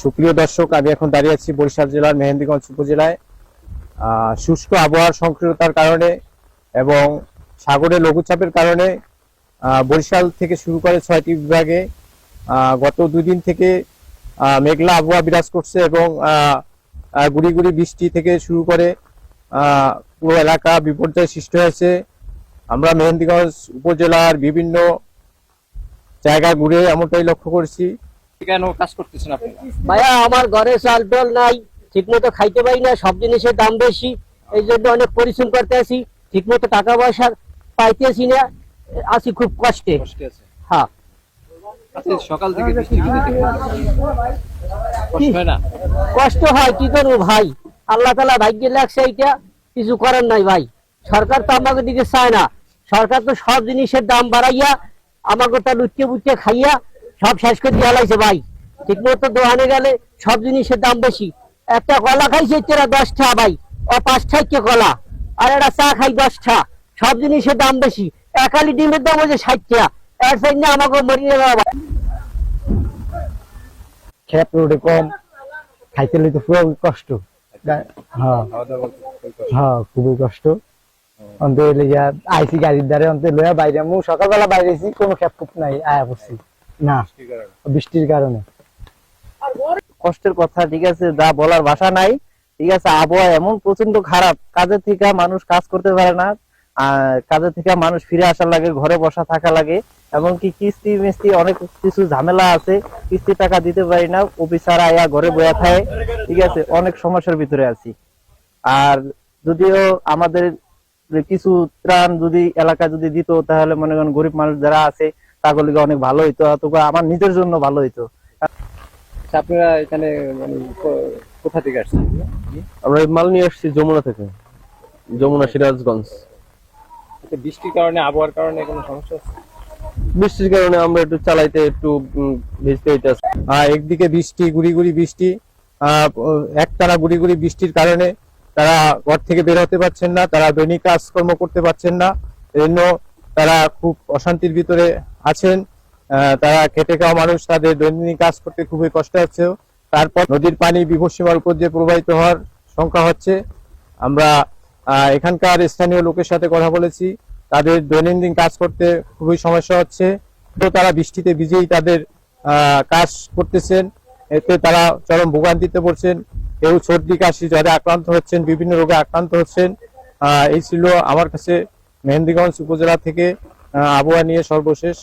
সুপ্রিয় দর্শক, আমি এখন দাঁড়িয়ে আছি বরিশাল জেলার মেহেন্দিগঞ্জ উপজেলায়। শুষ্ক আবহাওয়ার সংক্রিয়তার কারণে এবং সাগরের লঘুচাপের কারণে বরিশাল থেকে শুরু করে ছয়টি বিভাগে গত দুই দিন থেকে মেঘলা আবহাওয়া বিরাজ করছে এবং গুড়ি গুড়ি বৃষ্টি থেকে শুরু করে পুরো এলাকা বিপর্যয় সৃষ্টি হয়েছে। আমরা মেহেন্দিগঞ্জ উপজেলার বিভিন্ন জায়গা ঘুরে এমনটাই লক্ষ্য করেছি। কেন কাজ করতেছেন আপনি ভাইয়া আমার ঘরে চাল টল নাই ঠিক মতো খাইতে পারি না সব জিনিসের দাম বেশি এই জন্য অনেক পরিশ্রম করতে আছি ঠিক মতো টাকা পয়সা পাইতেছি না আছি খুব কষ্টে। হ্যাঁ। সকাল থেকে কষ্ট কষ্ট কি করব ভাই? আল্লাহ তালা ভাগ্যে লাগছে এইটা কিছু করার নাই ভাই। সরকার তো আমাকে দিকে চায় না। সরকার তো সব জিনিসের দাম বাড়াইয়া আমাকে তা লুটকে বুটকে খাইয়া সব শেষ করে দিয়ে লাইছে ভাই। ঠিক মতো দোকানে গেলে সব জিনিসের দাম বেশি। একটা কলা খাইছে তেরা দশটা ভাই। ও পাঁচটা কে কলা। আর একটা চা খাই দশটা। সব জিনিসের দাম বেশি। একালি ডিমের দাম হচ্ছে ষাটটা। এর সাইডে আমাকে মরিয়ে দেওয়া খেত রোডে কম, খাইতে লইতে পুরো কষ্ট। হ্যাঁ। হ্যাঁ খুবই কষ্ট। অন্তে লইয়া আইসি গাড়ির দ্বারে অন্তে লইয়া বাইরে। মু সকালবেলা বাইরেছি কোনো খেপ খুপ নাই, আয়া পড়ছি। না বৃষ্টির কারণে। কষ্টের কথা ঠিক আছে যা বলার ভাষা নাই। ঠিক আছে আবহাওয়া এমন প্রচণ্ড খারাপ কাজের থেকে মানুষ কাজ করতে পারে না। কাজের থেকে মানুষ ফিরে আসা লাগে ঘরে বসা থাকা লাগে। এমনকি কিস্তি মিস্তি অনেক কিছু ঝামেলা আছে কিস্তি টাকা দিতে পারি না অফিসার আয়া ঘরে বয়া থাকে। ঠিক আছে অনেক সমস্যার ভিতরে আছি। আর যদিও আমাদের কিছু ত্রাণ যদি এলাকা যদি দিত তাহলে মনে করেন গরিব মানুষ যারা আছে তাগুলিকে অনেক ভালো হইতো অথবা আমার নিজের জন্য ভালো হইতো। আচ্ছা, আপনারা এখানে মানে কোথা থেকে আসছেন? আমরা মাল নিয়ে আসছি যমুনা থেকে যমুনা সিরাজগঞ্জ। আচ্ছা, বৃষ্টির কারণে আবহাওয়ার কারণে কোনো সমস্যা আছে? বৃষ্টির কারণে আমরা একটু চালাইতে একটু ভিজতে হইতেছে। আহ, একদিকে বৃষ্টি গুড়ি গুড়ি বৃষ্টি আহ, একটানা গুড়ি গুড়ি বৃষ্টির কারণে তারা ঘর থেকে বের হতে পারছেন না তারা দৈনিক কাজকর্ম করতে পারছেন না। এজন্য তারা খুব অশান্তির ভিতরে আছেন তারা খেটে খাওয়া মানুষ, তাদের দৈনন্দিন কাজ করতে খুবই কষ্ট হচ্ছে। তারপর নদীর পানি বিভীষিমার উপর দিয়ে প্রবাহিত হওয়ার সংখ্যা হচ্ছে। আমরা এখানকার স্থানীয় লোকের সাথে কথা বলেছি। তাদের দৈনন্দিন কাজ করতে খুবই সমস্যা হচ্ছে। তো তারা বৃষ্টিতে ভিজেই তাদের কাজ করতেছেন। এতে তারা চরম ভোগান্তিতে পড়ছেন। কেউ সর্দি, কাশি, জ্বরে আক্রান্ত হচ্ছেন, বিভিন্ন রোগে আক্রান্ত হচ্ছেন। এই ছিল আমার কাছে মেহেন্দিগঞ্জ উপজেলা থেকে আবহাওয়া নিয়ে সর্বশেষ